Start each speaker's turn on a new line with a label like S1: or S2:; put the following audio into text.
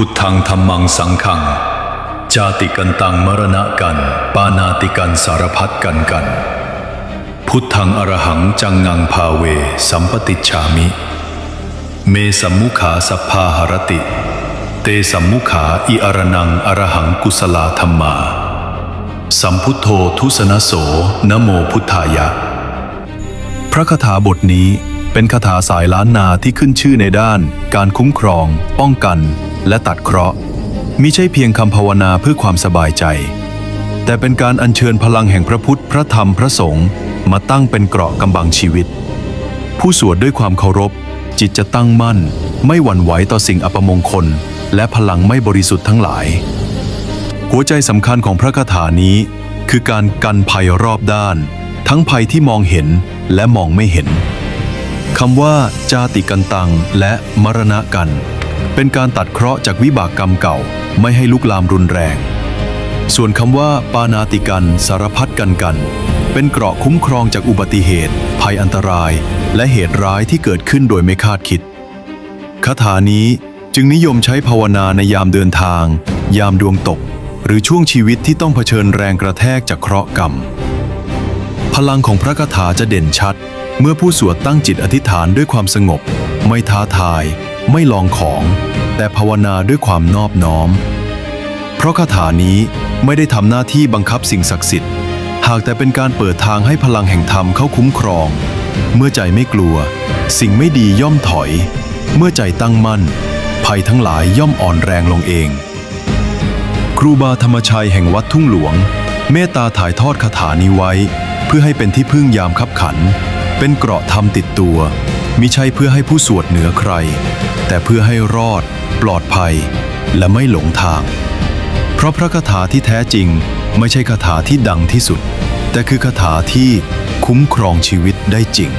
S1: พุทธังธรรมังสังขัง จาติกันตังมรณะกัน ปานาติกันสารพัดกันกัน พุทธังอรหังจังงังภาเว สัมปติจฉามิ เมสัมมุขาสัพพาหรติ เตสัมมุขาอิอรนังอรหังกุสลาธรรมา สัมพุทโธทุสนโสนโมพุทธายะ พระคาถาบทนี้เป็นคาถาสายล้านนาที่ขึ้นชื่อในด้าน การคุ้มครอง ป้องกัน และตัดเคราะห์มิใช่เพียงคำภาวนาเพื่อความสบายใจ แต่เป็นการอัญเชิญพลังแห่งพระพุทธพระธรรมพระสงฆ์มาตั้งเป็นเกราะกำบังชีวิต ผู้สวดด้วยความเคารพ จิตจะตั้งมั่น ไม่หวั่นไหวต่อสิ่งอัปมงคล และพลังไม่บริสุทธิ์ทั้งหลาย หัวใจสำคัญของพระคาถานี้ คือการกันภัยรอบด้าน ทั้งภัยที่มองเห็นและมองไม่เห็นคำว่าจาติกันตังและมรณะกัน เป็นการตัดเคราะห์จากวิบากกรรมเก่าไม่ให้ลุกลามรุนแรง ส่วนคำว่าปานาติกันสารพัดกันกัน เป็นเกราะคุ้มครองจากอุบัติเหตุ ภัยอันตราย และเหตุร้ายที่เกิดขึ้นโดยไม่คาดคิดคาถานี้จึงนิยมใช้ภาวนาในยามเดินทาง ยามดวงตก หรือช่วงชีวิตที่ต้องเผชิญแรงกระแทกจากเคราะห์กรรม พลังของพระคาถาจะเด่นชัด เมื่อผู้สวดตั้งจิตอธิษฐานด้วยความสงบ ไม่ท้าทาย ไม่ลองของ แต่ภาวนาด้วยความนอบน้อม เพราะคาถานี้ไม่ได้ทำหน้าที่บังคับสิ่งศักดิ์สิทธิ์ หากแต่เป็นการเปิดทางให้พลังแห่งธรรมเข้าคุ้มครอง เมื่อใจไม่กลัว สิ่งไม่ดีย่อมถอย เมื่อใจตั้งมั่น ภัยทั้งหลายย่อมอ่อนแรงลงเอง ครูบาธรรมชัยแห่งวัดทุ่งหลวง เมตตาถ่ายทอดคาถานี้ไว้ เพื่อให้เป็นที่พึ่งยามคับขัน เป็นเกราะธรรมติดตัวมิใช่เพื่อให้ผู้สวดเหนือใคร แต่เพื่อให้รอด ปลอดภัย และไม่หลงทาง เพราะพระคาถาที่แท้จริงไม่ใช่คาถาที่ดังที่สุด แต่คือคาถาที่คุ้มครองชีวิตได้จริง